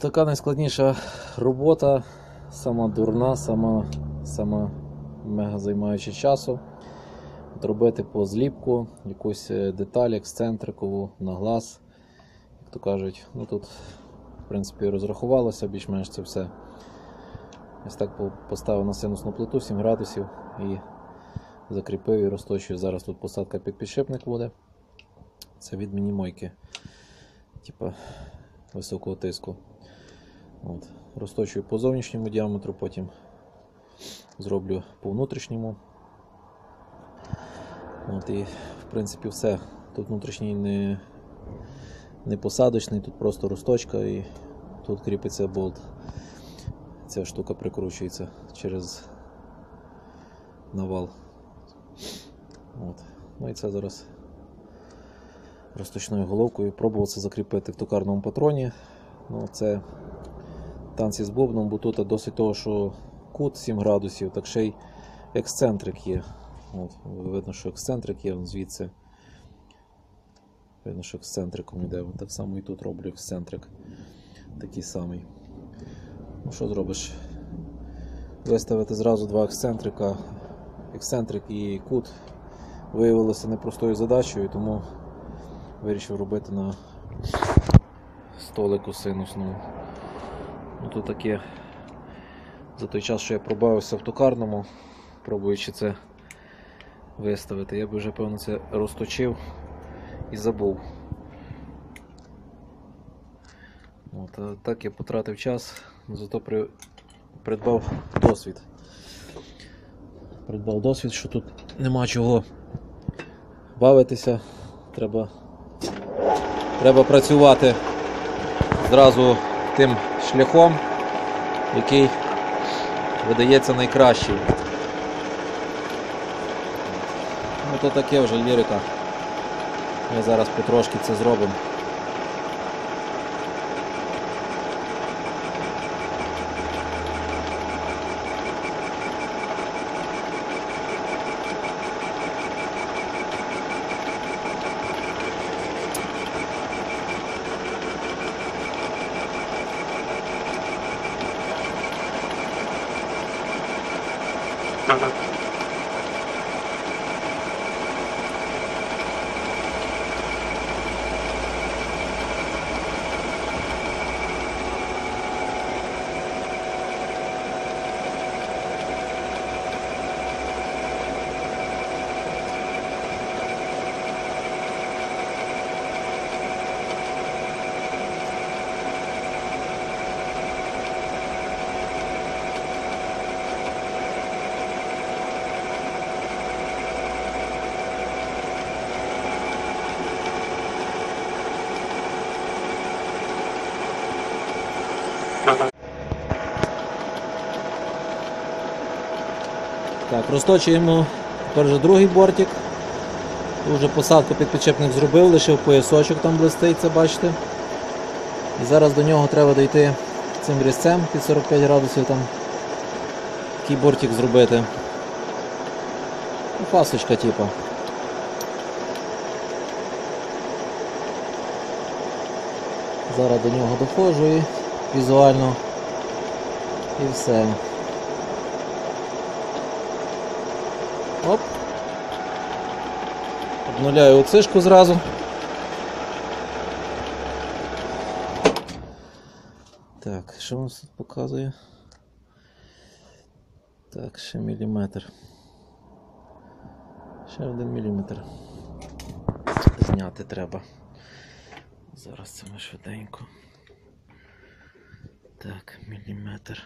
Отака найскладніша робота, сама дурна, сама, сама мега займаюча часу. Робити по зліпку, якусь е, деталь, ексцентрикову на глаз. Як то кажуть, ну тут, в принципі, розрахувалося більш-менш це все. Ось так поставив на синусну плиту 7 градусів і закріпив і розточую. Зараз тут посадка під підшипник буде. Це від мінімойки. Типа високого тиску. От. Розточую по зовнішньому діаметру, потім зроблю по внутрішньому. От, і в принципі все. Тут внутрішній не, не посадочний, тут просто розточка і тут кріпиться болт. Ця штука прикручується через навал. От. Ну і це зараз розточною головкою пробував це закріпити в токарному патроні. Ну, це танці з бубном, бо тут досить того, що кут 7 градусів, так ще й ексцентрик є. От, видно, що ексцентрик є звідси. Видно, що ексцентриком йде. Так само і тут роблю ексцентрик. Такий самий. Ну що зробиш? Виставити зразу два ексцентрика. Ексцентрик і кут виявилося непростою задачею, тому вирішив робити на столику синусному. Ну, таке за той час, що я пробавився в токарному, пробуючи це виставити, я би вже певно це розточив і забув. От, а так я потратив час, зато при... придбав досвід. Придбав досвід, що тут нема чого бавитися, треба, треба працювати зразу тим шляхом, який видається найкращий. Ну то таке вже лірика. Ми зараз потрошки це зробимо. Так, розточуємо вже другий бортик. Уже посадку під підчепник зробив, лишив поясочок там блистить, це бачите. І зараз до нього треба дойти цим різцем під 45 градусів там такий бортик зробити. Ну, Фасочка типу. Зараз до нього доходжу і візуально і все. Оп. Обнуляю оцишку зразу. Так, що у нас тут показує? Так, ще міліметр. Ще один міліметр. Зняти треба. Зараз це ми швиденько. Так, міліметр.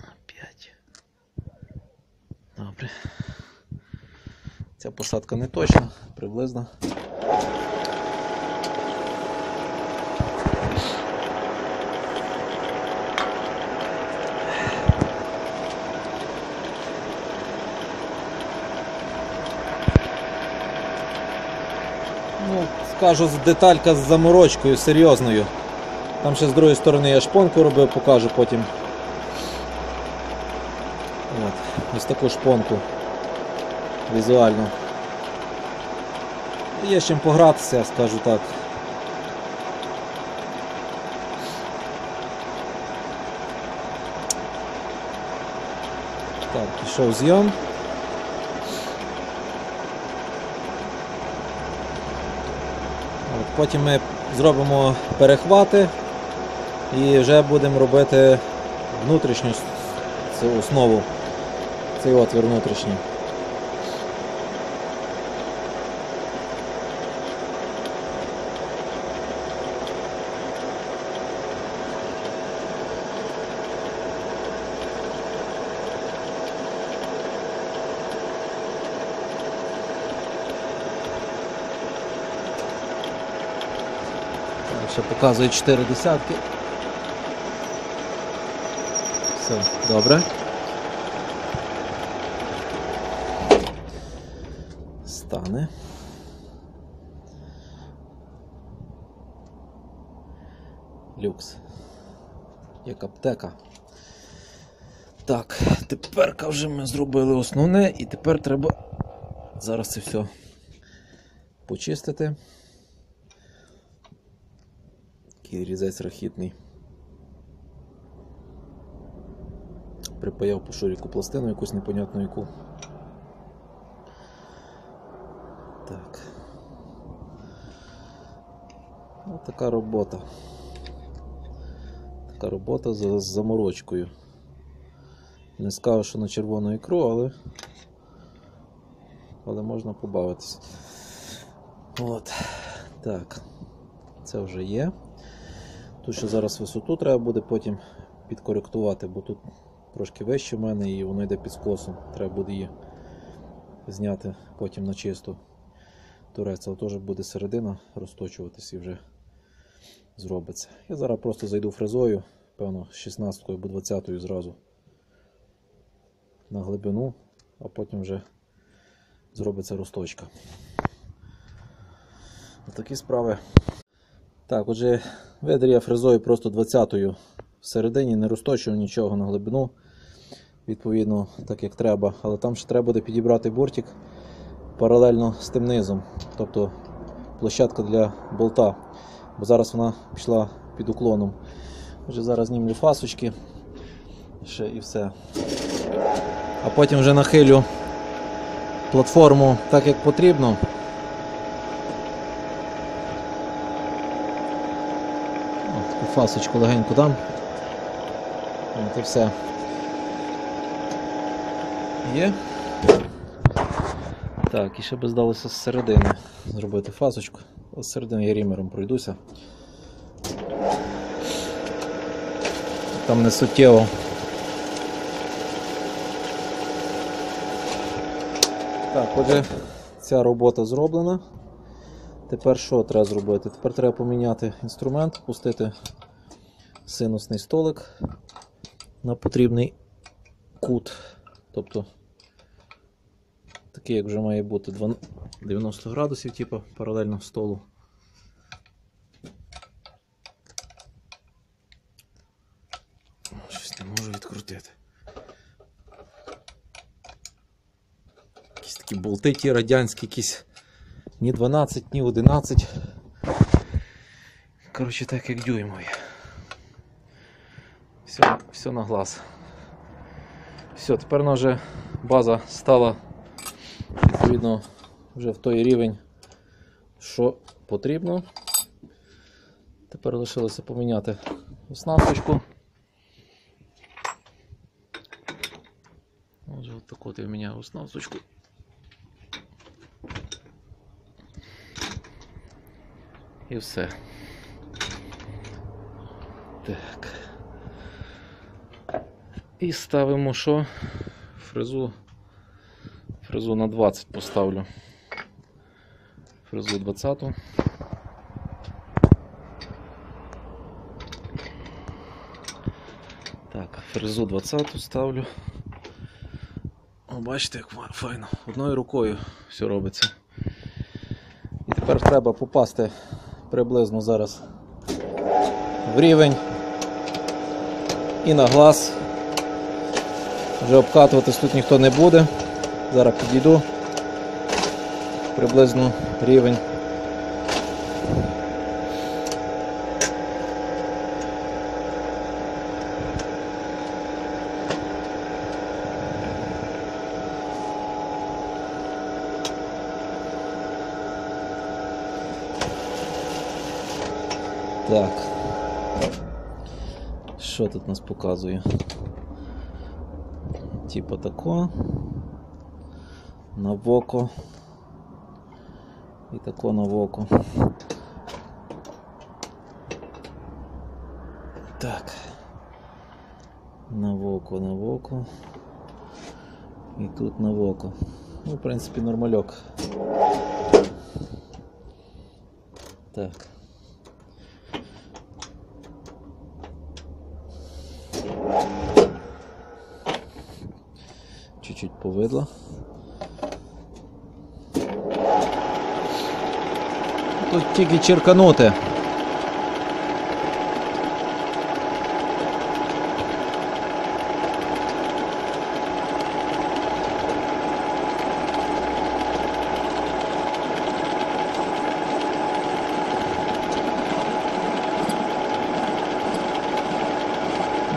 На 5. Добре. Ця посадка не точна, приблизно. Ну, скажу, деталька з заморочкою серйозною. Там ще з другої сторони я шпонку робив, покажу потім. От, ось таку шпонку візуально. Є чим погратися, скажу так. Так, пішов зйом. От, потім ми зробимо перехвати і вже будемо робити внутрішню основу, цей отвір внутрішній. Ще показує 4 десятки. Все, добре. Стане. Люкс. Як аптека. Так, тепер вже ми зробили основне і тепер треба зараз це все почистити. Такий різець рахітний. Припаяв по шуріку пластину якусь непонятну яку. Так. Ось така робота. Така робота з, заморочкою. Не скажу, що на червону ікру, але, але можна побавитись. От. Так. Це вже є. Тут ще зараз висоту треба буде потім підкоректувати, бо тут трошки вище в мене і воно йде під скосом. Треба буде її зняти потім на чисту. Турець, але теж буде середина розточуватись і вже зробиться. Я зараз просто зайду фрезою, певно, з 16 або 20 зразу на глибину, а потім вже зробиться розточка. Такі справи. Так, отже, ведер я фрезою просто 20-ю всередині, не розточую нічого на глибину, відповідно, так як треба. Але там ще треба буде підібрати бортик паралельно з тим низом, тобто площадка для болта. Бо зараз вона пішла під уклоном. Отже, зараз знімлю фасочки ще і все. А потім вже нахилю платформу так, як потрібно. О, Таку фасочку легенько дам. От і все. Є. Так, і ще би здалося з середини зробити фасочку. З середини я рімером пройдуся. Там не суттєво. Так, отже, ця робота зроблена. Тепер що треба зробити? Тепер треба поміняти інструмент, пустити синусний столик на потрібний кут. Тобто такий, як вже має бути 90 градусів, типу, паралельно столу. Щось не можу відкрутити. Якісь такі болти ті радянські, якісь ні 12, ні 11. Коротше, так як дюймові. Все, все на глаз. Все, тепер вона вже база стала відповідно вже в той рівень, що потрібно. Тепер лишилося поміняти оснасточку. Отже, от так от я міняю оснасточку. І все. Так. І ставимо що? Фрезу. Фрезу на 20 поставлю. Фрезу 20. Так, фрезу 20 ставлю. О, бачите, як файно. Одною рукою все робиться. І тепер треба попасти приблизно зараз в рівень і на глаз. Вже обкатуватись тут ніхто не буде. Зараз підійду приблизно рівень. Так, що тут нас показує? Типа тако. На воко. І тако на воко. Так. На воко, на воко. І тут на воко. Ну, в принципі, нормальок. Так. Чуть-чуть повидло. Тут тільки черканути.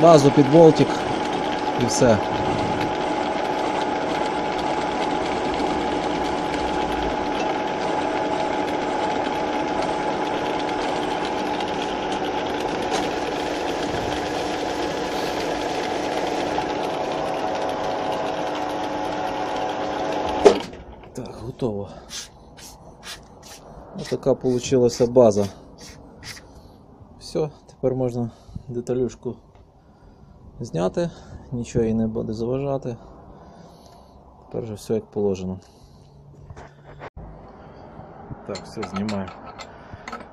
Базу під болтик і все. Так, готово. Така получилася база. Все, тепер можна деталюшку зняти, нічого їй не буде заважати. Тепер вже все як положено. Так, все знімаю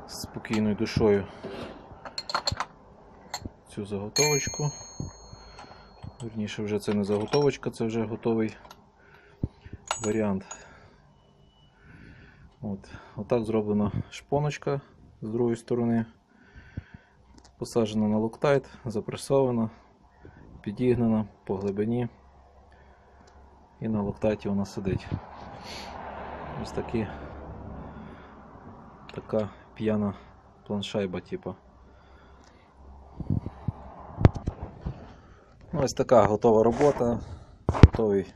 з спокійною душою цю заготовочку. Вірніше, вже це не заготовочка, це вже готовий варіант. От. Отак зроблена шпоночка з другої сторони. Посаджена на локтайт, запресована, підігнана по глибині. І на локтайті вона сидить. Ось такі така п'яна планшайба, типу. Ну, Ось така готова робота, готовий,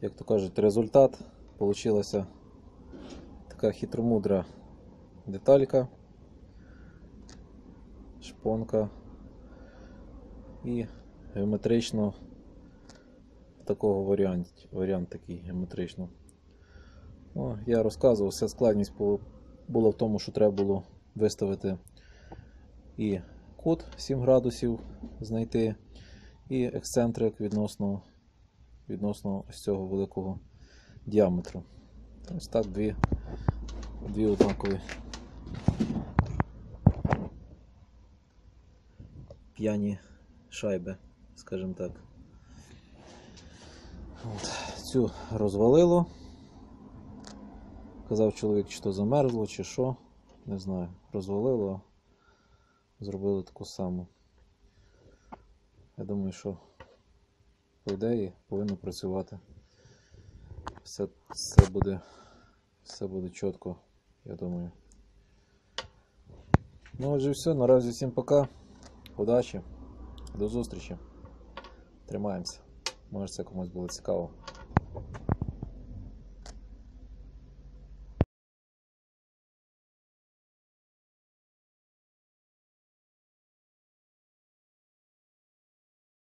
як то кажуть, результат. Получилася така хитромудра деталька, шпонка і геометрично такого варіант, варіант такий геометрично. Ну, я розказував, вся складність бу- була в тому, що треба було виставити і кут 7 градусів знайти, і ексцентрик відносно, відносно ось цього великого діаметру. Ось так дві, дві однакові п'яні шайби, скажімо так. От. Цю розвалило. Казав чоловік, чи то замерзло, чи що. Не знаю. Розвалило. Зробили таку саму. Я думаю, що по ідеї повинно працювати. Все, все буде все буде чітко, я думаю. Ну отже все, наразі всім пока. Удачі, до зустрічі. Тримаємося. Може це комусь було цікаво.